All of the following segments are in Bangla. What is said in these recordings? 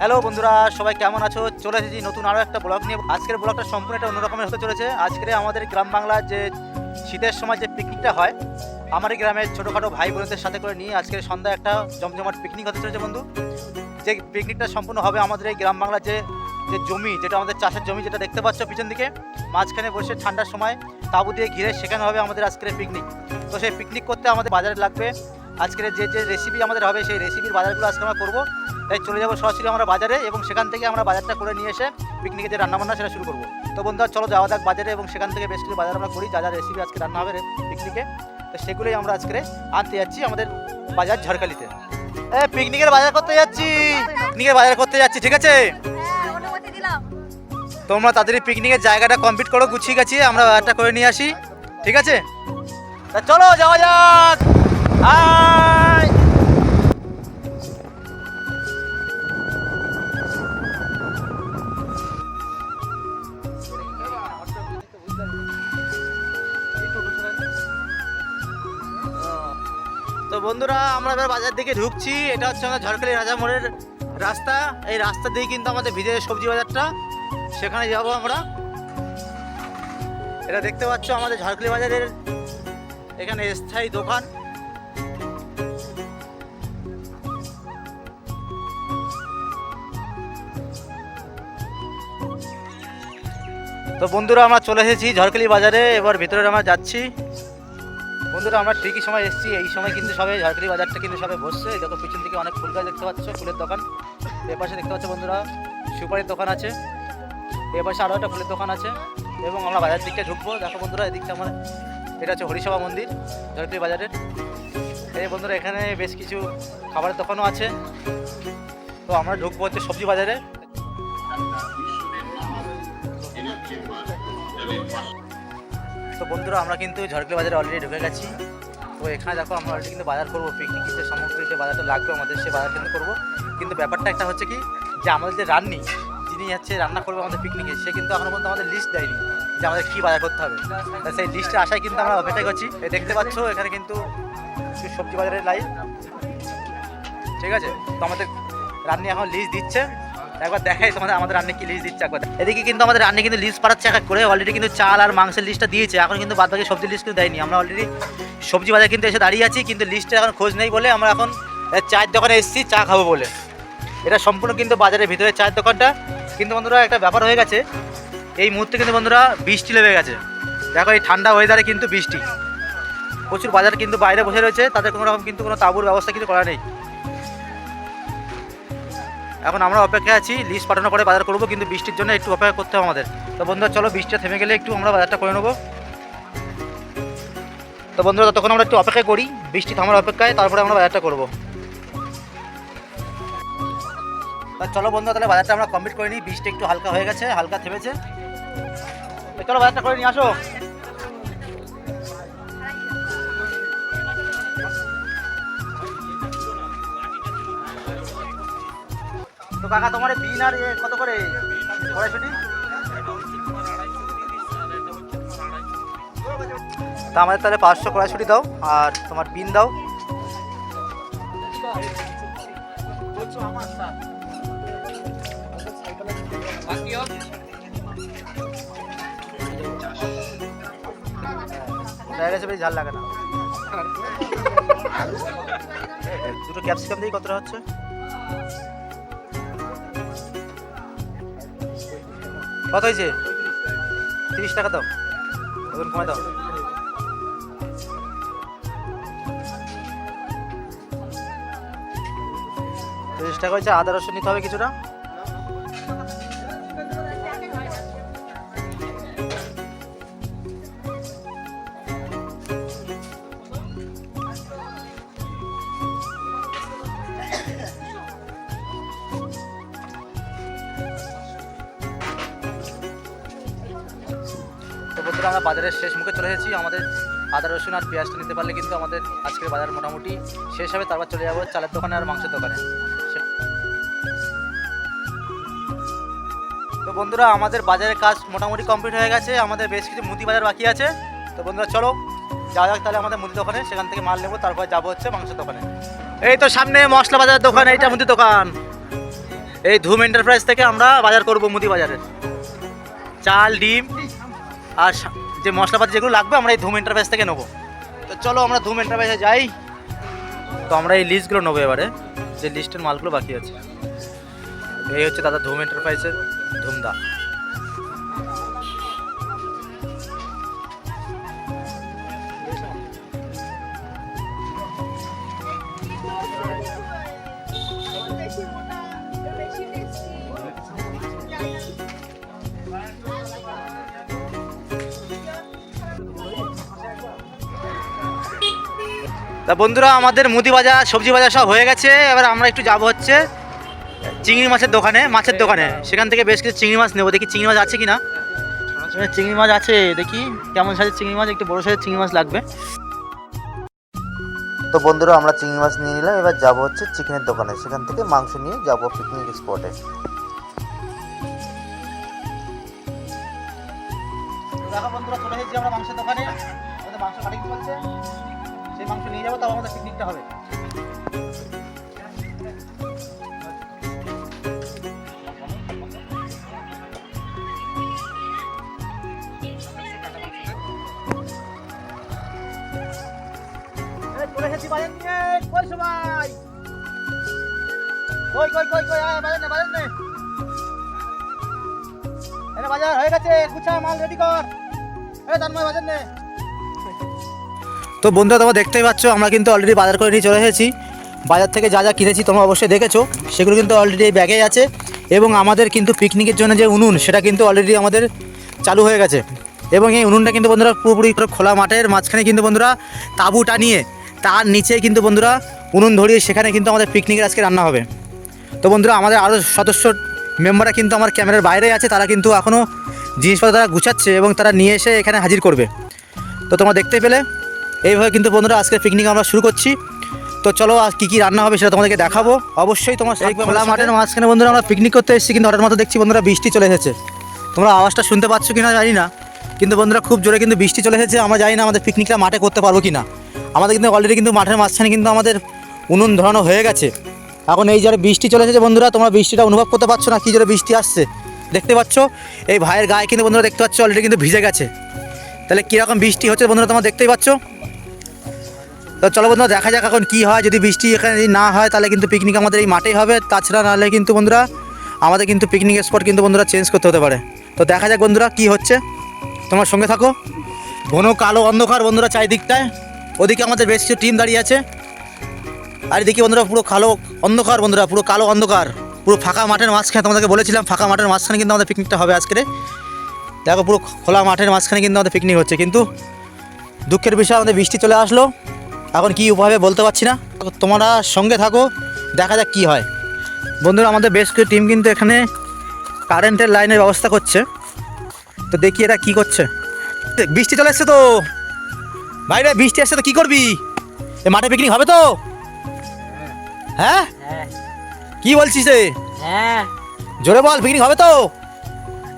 হ্যালো বন্ধুরা, সবাই কেমন আছো? চলে এসেছি নতুন আরও একটা ব্লগ নিয়ে। আজকের ব্লগটা সম্পূর্ণ একটা অন্যরকমের হতে চলেছে। আজকে আমাদের গ্রাম বাংলার যে শীতের সময় যে পিকনিকটা হয় আমার গ্রামের ছোটোখাটো ভাই বোনদের সাথে করে নিয়ে আজকের সন্ধ্যায় একটা জমজমাট পিকনিক হতে চলেছে বন্ধু। যে পিকনিকটা সম্পূর্ণ হবে আমাদের এই গ্রাম বাংলার যে যে জমি, যেটা আমাদের চাষের জমি যেটা দেখতে পাচ্ছ পিছন দিকে, মাঝখানে বসে ঠান্ডার সময় তাঁবু দিয়ে ঘিরে সেখানে হবে আমাদের আজকের পিকনিক তো সেই পিকনিক করতে আমাদের বাজারে লাগবে আজকের যে যে রেসিপি আমাদের হবে সেই রেসিপির বাজারগুলো আজকে আমরা করব। তাই চলে যাব সরাসরি আমরা বাজারে এবং সেখান থেকে আমরা বাজারটা করে নিয়ে এসে পিকনিকে যে রান্নাবান্না সেটা শুরু করব। তো বন্ধুরা চলো যাওয়া যাক বাজারে এবং সেখান থেকে বেশ কিছু বাজার আমরা করি যা যা রেসিপি আজকে রান্না হবে পিকনিকে তো সেগুলোই আমরা আজকে আনতে যাচ্ছি আমাদের বাজার ঝড়খালিতে এ পিকনিকের বাজার করতে যাচ্ছি। পিকনিকের বাজার করতে যাচ্ছি ঠিক আছে? হ্যাঁ তোমরা তাড়াতাড়ি পিকনিকের জায়গাটা কমপ্লিট করো গুছিয়ে গাছিয়ে আমরা বাজারটা করে নিয়ে আসি ঠিক আছে? তা চলো যাওয়া যাক! হাই তো বন্ধুরা, আমরা এবার বাজার দিকে ঢুকছি। এটা হচ্ছে আমাদের ঝড়খালি রাজা মোড়ের রাস্তা। এই রাস্তা দিয়ে কিন্তু আমাদের ভিজে সবজি বাজারটা। সেখানে যাব আমরা। এটা দেখতে পাচ্ছ আমাদের ঝড়খালি বাজারের এখানে স্থায়ী দোকান। তো বন্ধুরা, আমরা চলে এসেছি ঝড়খালি বাজারে। এবার ভিতরে আমরা যাচ্ছি। বন্ধুরা, আমরা ঠিকই সময় এসেছি। এই সময় কিন্তু সবাই ঝড়খালি বাজারটা কিন্তু সবাই বসছে। দেখো, পিছন দিকে অনেক ফুল গাছ দেখতে পাচ্ছ, ফুলের দোকান। এপাশে দেখতে পাচ্ছ বন্ধুরা, সুপারির দোকান আছে। এপাশে আরও একটা ফুলের দোকান আছে। এবং আমরা বাজার দিকটা ঢুকবো। দেখো বন্ধুরা, এদিকটা আমার এটা হচ্ছে হরিসভা মন্দির, ঝড়খালি বাজারের। এই বন্ধুরা, এখানে বেশ কিছু খাবারের দোকানও আছে। তো আমরা ঢুকবো হচ্ছে সবজি বাজারে। তো বন্ধুরা, আমরা কিন্তু ঝড়খালি বাজারে অলরেডি ঢুকে গেছি। তো এখানে দেখো, আমরা অলরেডি কিন্তু বাজার করব পিকনিকের যে সামগ্রী যে বাজারটা লাগবে আমাদের, সে বাজার কিন্তু করব। কিন্তু ব্যাপারটা একটা হচ্ছে কি, যে আমাদের যে রান্নি, যিনি হচ্ছে রান্না করবে আমাদের পিকনিকে সে কিন্তু এখনও পর্যন্ত আমাদের লিস্ট দেয়নি যে আমাদের কী বাজার করতে হবে। সেই লিস্টের আসায় কিন্তু আমরা অপেক্ষা করছি। দেখতে পাচ্ছ, এখানে কিন্তু সবজি বাজারের লাইন ঠিক আছে? তো আমাদের রান্নি এখন লিস্ট দিচ্ছে। একবার দেখাই তোমাদের, আমাদের রান্নি কি লিস্ট দিচ্ছে, একবার এদিকে কিন্তু আমাদের রান্নি কিন্তু লিস্ট পাঠাচ্ছে এক করে। অলরেডি কিন্তু চাল আর মাংসের লিস্টটা দিয়েছে। এখন কিন্তু বাদ বাকি সবজির লিস্ট কিন্তু দেয়নি। আমরা অলরেডি সবজি বাজার কিন্তু এসে দাঁড়িয়ে আছি, কিন্তু লিস্টে এখন খোঁজ নেই বলে আমরা এখন চায়ের দোকানে এসেছি, চা খাব বলে। এটা সম্পূর্ণ কিন্তু বাজারের ভিতরে চায়ের দোকানটা। কিন্তু বন্ধুরা, একটা ব্যাপার হয়ে গেছে। এই মুহূর্তে কিন্তু বন্ধুরা, বৃষ্টি লেগে গেছে। দেখো, এই ঠান্ডা ওয়েদারে কিন্তু বৃষ্টি। প্রচুর বাজার কিন্তু বাইরে বসে রয়েছে। তাদের কোনো রকম কিন্তু কোনো তাঁবুর ব্যবস্থা কিছু করা নেই। এখন আমরা অপেক্ষা আছি লিস্ট পাঠানোর পরে বাজার করব, কিন্তু বৃষ্টির জন্য একটু অপেক্ষা করতে হবে আমাদের। তো বন্ধুরা, চলো বৃষ্টিটা থেমে গেলে একটু আমরা বাজারটা করে নেব। তো বন্ধুরা, ততক্ষণ আমরা একটু অপেক্ষা করি, বৃষ্টি থামার অপেক্ষায়, তারপরে আমরা বাজারটা করব। চলো বন্ধুরা, তাহলে বাজারটা আমরা কমপ্লিট করে নিই। বৃষ্টি একটু হালকা হয়ে গেছে, হালকা থেমেছে। চলো বাজারটা করে নিয়ে আসো। কাকা তোমার বিন আর কত করে? কড়াইশুটি তা আমাদের তাহলে পাঁচশো কড়াইশুটি দাও আর তোমার বিন দাও। বেশি ঝাল লাগে না। দুটো ক্যাপসিকাম দিয়ে কতটা হচ্ছে? কত হয়েছে? তিরিশ টাকা দাও। এখন কমে দাও। তিরিশ টাকা হয়েছে, আদা রসুন নিতে হবে কিছুটা। আমরা বাজারের শেষ মুখে চলে এসেছি। আমাদের আদা, রসুন আর পেঁয়াজটা নিতে পারলে কিন্তু আমাদের আজকের বাজার মোটামুটি শেষ হবে। তারপর চলে যাব চালের দোকানে আর মাংসের দোকানে। তো বন্ধুরা, আমাদের বাজারের কাজ মোটামুটি কমপ্লিট হয়ে গেছে। আমাদের বেশ কিছু মুদি বাজার বাকি আছে। তো বন্ধুরা, চলো যাওয়া যাক তাহলে আমাদের মুদি দোকানে। সেখান থেকে মাল নেব, তারপর যাব হচ্ছে মাংসের দোকানে। এই তো সামনে মশলা বাজারের দোকান, এইটা মুদি দোকান। এই ধুম এন্টারপ্রাইজ থেকে আমরা বাজার করব মুদি বাজারের চাল, ডিম। আর যে মশলাপাতি যেগুলো লাগবে, আমরা এই ধুম এন্টারপ্রাইজ থেকে নেব। তো চলো আমরা ধুম এন্টারপ্রাইজে যাই। তো আমরা এই লিস্টগুলো নেব এবারে। যে লিস্টের মালগুলো বাকি আছে। এই হচ্ছে দাদা ধুম এন্টারপ্রাইজের ধুমদা। তা বন্ধুরা, আমাদের মুদি বাজার, সবজি বাজার সব হয়ে গেছে। এবার আমরা একটু যাব হচ্ছে চিংড়ি মাছের দোকানে মাছের দোকানে। সেখান থেকে বেশ কিছু চিংড়ি মাছ নেব। দেখি চিংড়ি মাছ আছে কি না চিংড়ি মাছ আছে, দেখি কেমন সাইজের চিংড়ি মাছ, একটু বড় সাইজের চিংড়ি মাছ লাগবে। তো বন্ধুরা, আমরা চিংড়ি মাছ নিয়ে নিলাম। এবার যাব হচ্ছে চিকেনের দোকানে। সেখান থেকে মাংস নিয়ে যাব পিকনিক স্পটে দেখো বন্ধুরা, চলে এসেছি আমরা মাংসের দোকানে। মাংস কাটিং চলছে। মাংস নিয়ে যাব তারপর আমাদের পিকনিকটা হবে। বাজার কই বাজার নে বাজার নে। বাজার হয়ে গেছে, গুছা, মাল রেডি কর। এ তানময় বাজার নে। তো বন্ধুরা, তোমরা দেখতেই পাচ্ছ, আমরা কিন্তু অলরেডি বাজার করে নিয়ে চলে এসেছি। বাজার থেকে যা যা কিনেছি তোমরা অবশ্যই দেখেছ। সেগুলো কিন্তু অলরেডি এই ব্যাগেই আছে। এবং আমাদের কিন্তু পিকনিকের জন্য যে উনুন, সেটা কিন্তু অলরেডি আমাদের চালু হয়ে গেছে। এবং এই উনুনটা কিন্তু বন্ধুরা পুরোপুরি পুরো খোলা মাঠের মাঝখানে কিন্তু বন্ধুরা তাঁবু টানিয়ে তার নিচে কিন্তু বন্ধুরা উনুন ধরিয়ে সেখানে কিন্তু আমাদের পিকনিকের আজকে রান্না হবে। তো বন্ধুরা, আমাদের আরও সদস্য মেম্বাররা কিন্তু আমার ক্যামেরার বাইরে আছে। তারা কিন্তু এখনও জিনিসপত্র তারা গুছাচ্ছে এবং তারা নিয়ে এসে এখানে হাজির করবে। তো তোমরা দেখতে পেলে এইভাবে কিন্তু বন্ধুরা আজকে পিকনিক আমরা শুরু করছি। তো চলো আজ কী কী রান্না হবে সেটা তোমাদেরকে দেখাবো। অবশ্যই তোমার খোলা মাঠের মাঝখানে বন্ধুরা আমরা পিকনিক করতে এসেছি কিন্তু হঠাৎ মতো দেখছি বন্ধুরা বৃষ্টি চলে এসেছে। তোমরা আওয়াজটা শুনতে পাচ্ছ কিনা জানি না কিন্তু বন্ধুরা খুব জোরে কিন্তু বৃষ্টি চলে এসেছে। আমরা জানি না আমাদের পিকনিকটা মাঠে করতে পারব কি না আমাদের কিন্তু অলরেডি কিন্তু মাঠের মাঝখানে কিন্তু আমাদের উনুন ধরানো হয়ে গেছে। এখন এই জোরে বৃষ্টি চলে এসেছে বন্ধুরা তোমরা বৃষ্টিটা অনুভব করতে পারছ না কী জোরে বৃষ্টি আসছে। দেখতে পাচ্ছ? এই ভাইয়ের গায়ে কিন্তু বন্ধুরা দেখতে পাচ্ছ অলরেডি কিন্তু ভিজে গেছে। তাহলে কীরকম বৃষ্টি হচ্ছে বন্ধুরা তোমরা দেখতেই পাচ্ছ? তো চলো বন্ধুরা, দেখা যাক এখন কী হয়। যদি বৃষ্টি এখানে না হয়, তাহলে কিন্তু পিকনিক আমাদের এই মাঠেই হবে। তাছাড়া নাহলে কিন্তু বন্ধুরা, আমাদের কিন্তু পিকনিক স্পট কিন্তু বন্ধুরা চেঞ্জ করতে হতে পারে। তো দেখা যাক বন্ধুরা কী হচ্ছে। তোমার সঙ্গে থাকো। ঘন কালো অন্ধকার বন্ধুরা চারিদিকটায়। ওদিকে আমাদের বেশ কিছু টিম দাঁড়িয়ে আছে। আর এদিকে বন্ধুরা পুরো কালো অন্ধকার বন্ধুরা, পুরো কালো অন্ধকার। পুরো ফাঁকা মাঠের মাঝখানে তোমাদেরকে বলেছিলাম, ফাঁকা মাঠের মাঝখানে কিন্তু আমাদের পিকনিকটা হবে আজকে দেখো পুরো খোলা মাঠের মাঝখানে কিন্তু আমাদের পিকনিক হচ্ছে। কিন্তু দুঃখের বিষয়, আমাদের বৃষ্টি চলে আসলো। এখন কি উপায় বলতে পারছি না। তোমরা সঙ্গে থাকো দেখা যাক কি হয়। বন্ধুরা আমাদের বেশ কিছু টিম কিন্তু এখানে কারেন্টের লাইনের ব্যবস্থা করছে। তো দেখি এটা কি করছে। বৃষ্টি চলে এসছে তো। ভাইরা বৃষ্টি আসছে তো কি করবি? এ মাঠে পিকনিক হবে তো? হ্যাঁ? কি বলছিস রে? হ্যাঁ। জোরে বল পিকনিক হবে তো?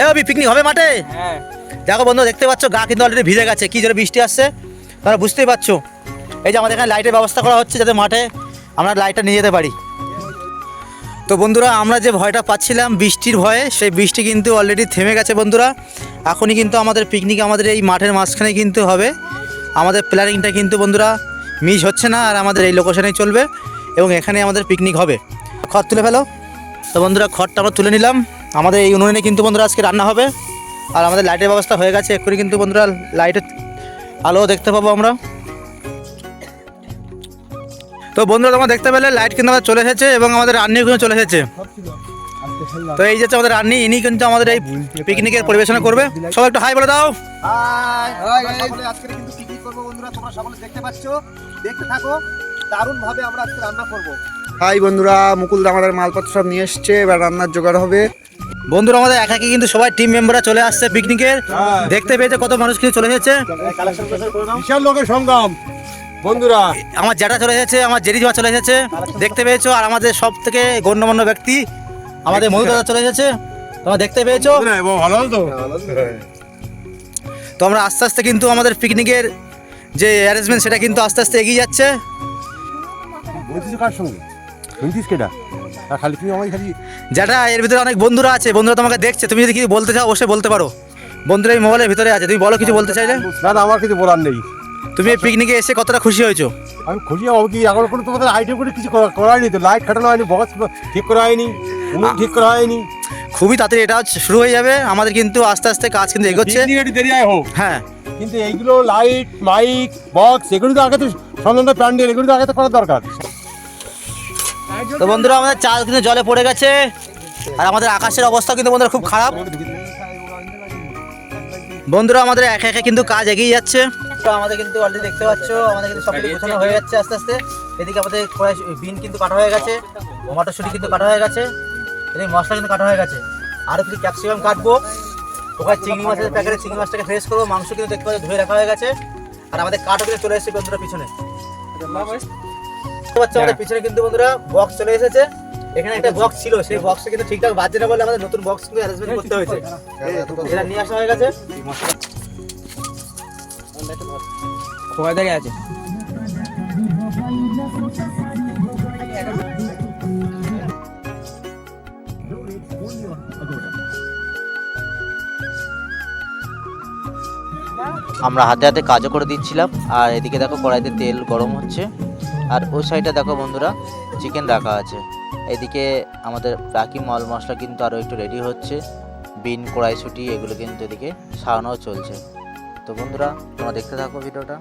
এ অবি পিকনিক হবে মাঠে? হ্যাঁ। দেখো বন্ধু দেখতে পাচ্ছ গা কিন্তু অলরেডি ভিজে গেছে। কি জোরে বৃষ্টি আসছে তোমরা বুঝতেই পারছ। এই যে আমাদের এখানে লাইটের ব্যবস্থা করা হচ্ছে যাতে মাঠে আমরা লাইটটা নিয়ে যেতে পারি। তো বন্ধুরা, আমরা যে ভয়টা পাচ্ছিলাম বৃষ্টির ভয়ে, সেই বৃষ্টি কিন্তু অলরেডি থেমে গেছে বন্ধুরা। এখনই কিন্তু আমাদের পিকনিক আমাদের এই মাঠের মাঝখানে কিন্তু হবে। আমাদের প্ল্যানিংটা কিন্তু বন্ধুরা মিস হচ্ছে না, আর আমাদের এই লোকেশনেই চলবে এবং এখানে আমাদের পিকনিক হবে। খড় তুলে ফেলো। তো বন্ধুরা, খড়টা আমরা তুলে নিলাম। আমাদের এই উনুনে কিন্তু বন্ধুরা আজকে রান্না হবে। আর আমাদের লাইটের ব্যবস্থা হয়ে গেছে। এক্ষুনি কিন্তু বন্ধুরা লাইটের আলো দেখতে পাবো আমরা। তো বন্ধুরা তোমরা দেখতে পেলে লাইট কিন্তু আমাদের চলে এসেছে এবং আমাদের রান্নিও কিন্তু চলে এসেছে। তো এই যে আমাদের রান্নি ইনি কিন্তু আমাদের এই পিকনিকের পরিবেশনা করবে। সবাই একটু হাই বলে দাও। আজকে কিন্তু পিকনিক করব বন্ধুরা তোমরা সকলে দেখতে পাচ্ছ। দেখতে থাকো দারুণ ভাবে আমরা আজকে রান্না করব। হাই বন্ধুরা মুকুল দা আমাদের মালপত্র সব নিয়ে এসছে এবার রান্নার জোগাড় হবে। বন্ধুরা আমাদের একাকি কিন্তু সবাই টিম মেম্বাররা চলে আসছে পিকনিকের দেখতে পেয়েছে কত মানুষ কিন্তু চলে এসেছে। বিশাল লোকের সংগ্রাম বন্ধুরা আমার জ্যাঠা চলে এসেছে আমার জেরি জেরিজমা চলে এসেছে দেখতে পেয়েছ? আর আমাদের সব থেকে গণ্যমান্য ব্যক্তি আমাদের মধু দাদা চলে এসেছে। তোমরা দেখতে পেয়েছ? ভালো তো? তো। আমরা আস্তে আস্তে কিন্তু আমাদের পিকনিকের যে অ্যারেঞ্জমেন্ট সেটা কিন্তু আস্তে আস্তে এগিয়ে যাচ্ছে। বলছিস কার সঙ্গে? শুনছিস কেটা খালি তুমি আমায় খালি যেটা এর ভিতরে অনেক বন্ধুরা আছে বন্ধুরা তোমাকে দেখছে। তুমি যদি কিছু বলতে চাও অবশ্যই বলতে পারো। বন্ধুরা এই মোবাইলের ভিতরে আছে। তুমি বলো কিছু বলতে চাইলে? না না আমার কিছু বলার নেই। তুমি এই পিকনিকে এসে কতটা খুশি হয়েছো? আমি খুশি হব কি? এখন কোনো তোমাদের আইটেম করে কিছু করা- করা হয়নি তো। লাইট খাটানো হয়নি বক্স ঠিক করা হয়নি উনুন ঠিক করা হয়নি। খুবই তাড়াতাড়ি এটা শুরু হয়ে যাবে। আমাদের কিন্তু আস্তে আস্তে কাজ কিন্তু এগোচ্ছে। একটু দেরি হয় হোক। হ্যাঁ। কিন্তু এইগুলো লাইট মাইক বক্স এগুলো তো আগে তো সন্ধান প্যান্ডেল এগুলো তো আগে তো করা দরকার। তো বন্ধুরা আমাদের চাল কিন্তু জলে পড়ে গেছে। আর আমাদের আকাশের অবস্থা কিন্তু বন্ধুরা খুব খারাপ। বন্ধুরা আমাদের একে একে কিন্তু কাজ এগিয়ে যাচ্ছে। তো আমাদের কিন্তু অলরেডি দেখতে পাচ্ছ আমাদের কিন্তু সব কিছু গোছানো হয়ে যাচ্ছে আস্তে আস্তে। এদিকে আমাদের কড়াই বিন কিন্তু কাটা হয়ে গেছে মটরশুঁটি কিন্তু কাটা হয়ে গেছে এদিকে মশলা কিন্তু কাটা হয়ে গেছে। আরও কিছু ক্যাপসিকাম কাটবো। ওখানে চিংড়ি মাছের প্যাকেটে চিংড়ি মাছটাকে ফ্রেশ করব মাংস কিন্তু দেখতে পাচ্ছি ধুয়ে রাখা হয়ে গেছে। আর আমাদের কাঠও কিন্তু চলে এসেছে বন্ধুরা পিছনে। দেখতে পাচ্ছ আমাদের পিছনে কিন্তু বন্ধুরা বক্স চলে এসেছে। এখানে একটা বক্স ছিল সেই বক্সটা কিন্তু ঠিকঠাক বাজছে না বলে আমাদের নতুন বক্স কিন্তু অ্যারেঞ্জমেন্ট করতে হয়েছে। এটা নিয়ে আসা হয়ে গেছে। দেখে আছে? আমরা হাতে হাতে কাজও করে দিচ্ছিলাম আর এদিকে দেখো কড়াইতে তেল গরম হচ্ছে। আর ওই সাইডে দেখো বন্ধুরা চিকেন রাখা আছে। এদিকে আমাদের বাকি মাল মশলা কিন্তু আরও একটু রেডি হচ্ছে। বিন কড়াইশুটি এগুলো কিন্তু এদিকে সারানোও চলছে। তো বন্ধুরা, তোমরা দেখতে থাকো ভিডিওটা।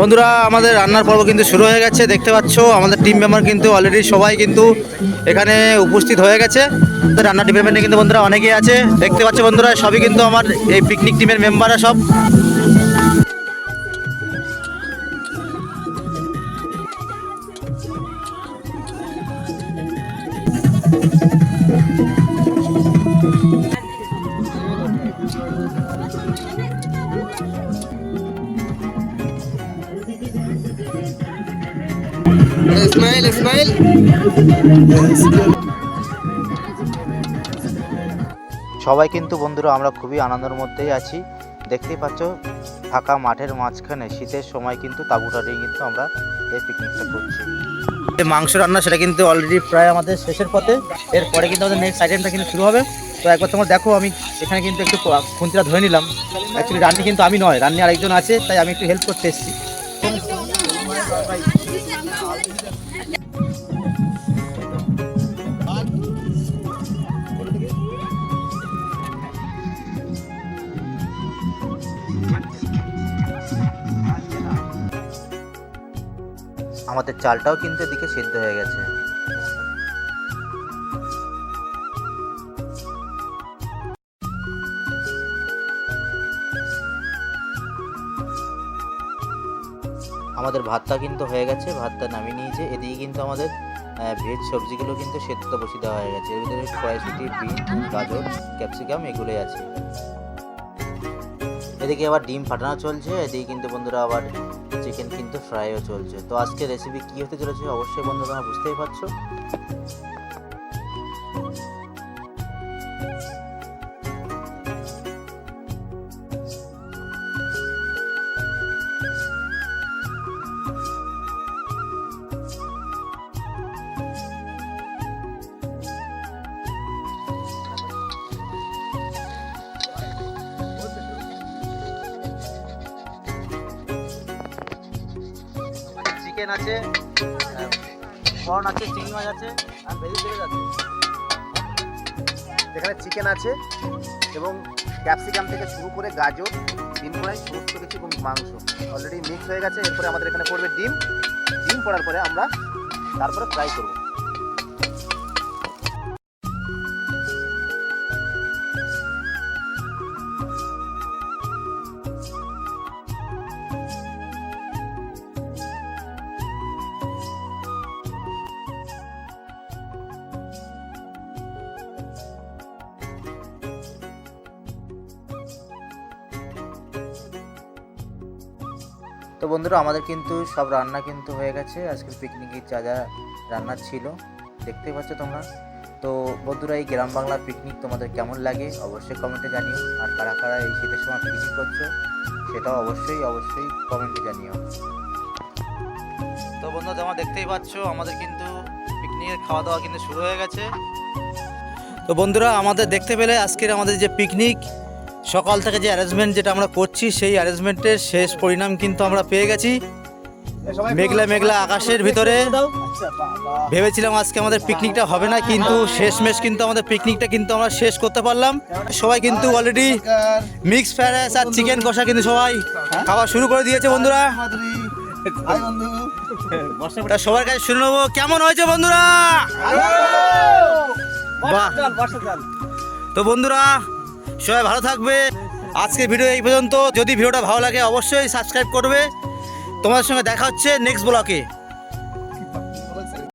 বন্ধুরা, আমাদের রান্নার পর্ব কিন্তু শুরু হয়ে গেছে, দেখতে পাচ্ছ, আমাদের টিম মেম্বার কিন্তু অলরেডি সবাই কিন্তু এখানে উপস্থিত হয়ে গেছে। তো রান্নার ডিপার্টমেন্টে কিন্তু বন্ধুরা অনেকেই আছে। দেখতে পাচ্ছ বন্ধুরা, সবই কিন্তু আমার এই পিকনিক টিমের মেম্বাররা সব। সবাই কিন্তু বন্ধুরা, আমরা খুবই আনন্দের মধ্যেই আছি। দেখতেই পাচ্ছ, ফাঁকা মাঠের মাঝখানে শীতের সময় কিন্তু তাঁবুটারি কিন্তু আমরা এই পিকনিকটা করছি। মাংস রান্না, সেটা কিন্তু অলরেডি প্রায় আমাদের শেষের পথে। এরপরে কিন্তু আমাদের নেক্সট আইটেমটা কিন্তু শুরু হবে। তো একবার তোমার দেখো, আমি এখানে কিন্তু একটু খুন্তিটা ধরে নিলাম। অ্যাকচুয়ালি রান্নি কিন্তু আমি নয়, রান্নি আরেকজন আছে, তাই আমি একটু হেল্প করতে এসেছি। আমাদের চালটাও কিন্তু এদিকে সিদ্ধ হয়ে গেছে। আমাদের ভাতটা কিন্তু হয়ে গেছে, ভাতটা নামিয়ে নিয়েছে। এদিকে কিন্তু আমাদের ভেজ সবজিগুলো কিন্তু সেদ্ধ বসিয়ে দেওয়া হয়ে গেছে। এর ভিতরে কড়াইশুটি, বিন গাজর, ক্যাপসিকাম এগুলোই আছে। এদিকে আবার ডিম ফাটানো চলছে। এদিকে কিন্তু বন্ধুরা আবার চিকেন কিন্তু ফ্রাইও চলছে। তো আজকে রেসিপি কী হতে চলেছে অবশ্যই বন্ধুরা তোমরা বুঝতেই পারছ। চিকেন আছে কর্ন আছে, চিংড়ি মাছ আছে, আর ভেজিটেবল আছে। এখানে চিকেন আছে এবং ক্যাপসিকাম থেকে শুরু করে গাজর ডিম ফ্রাই সমস্ত কিছু এবং মাংস। অলরেডি মিক্স হয়ে গেছে, এরপরে আমাদের এখানে পড়বে ডিম। ডিম পড়ার পরে আমরা তারপরে ফ্রাই করব। তো বন্ধুরা, আমাদের কিন্তু সব রান্না কিন্তু হয়ে গেছে। আজকের পিকনিকের যা যা রান্না ছিল, দেখতেই পাচ্ছ তোমরা। তো তো বন্ধুরা, এই গ্রাম বাংলা পিকনিক তোমাদের কেমন লাগে অবশ্যই কমেন্টে জানিও। আর কারা কারা এই শীতের সময় পিকনিক করছ, সেটাও অবশ্যই অবশ্যই কমেন্টে জানিও। তো বন্ধুরা, তোমরা দেখতেই পাচ্ছ, আমাদের কিন্তু পিকনিকের খাওয়া দাওয়া কিন্তু শুরু হয়ে গেছে। তো বন্ধুরা, আমাদের দেখতে পেলে আজকের আমাদের যে পিকনিক সকাল থেকে যে অ্যারেঞ্জমেন্ট যেটা আমরা করছি সেই অ্যারেঞ্জমেন্টের শেষ পরিণাম কিন্তু আমরা পেয়ে গেছি। মেঘলা মেঘলা আকাশের ভিতরে। ভেবেছিলাম আজকে আমাদের পিকনিকটা হবে না কিন্তু শেষমেশ কিন্তু আমাদের পিকনিকটা কিন্তু আমরা শেষ করতে পারলাম। সবাই কিন্তু অলরেডি মিক্স ফ্রাইড রাইস আর চিকেন কষা কিন্তু সবাই খাওয়া শুরু করে দিয়েছে বন্ধুরা। সবার কাছে শুনে নেব কেমন হয়েছে বন্ধুরা? বাহ। তো বন্ধুরা সবাই ভালো থাকবে। আজকে ভিডিও এই পর্যন্ত। যদি ভিডিওটা ভালো লাগে, অবশ্যই সাবস্ক্রাইব করবে। তোমাদের সঙ্গে দেখা হচ্ছে নেক্সট ব্লকে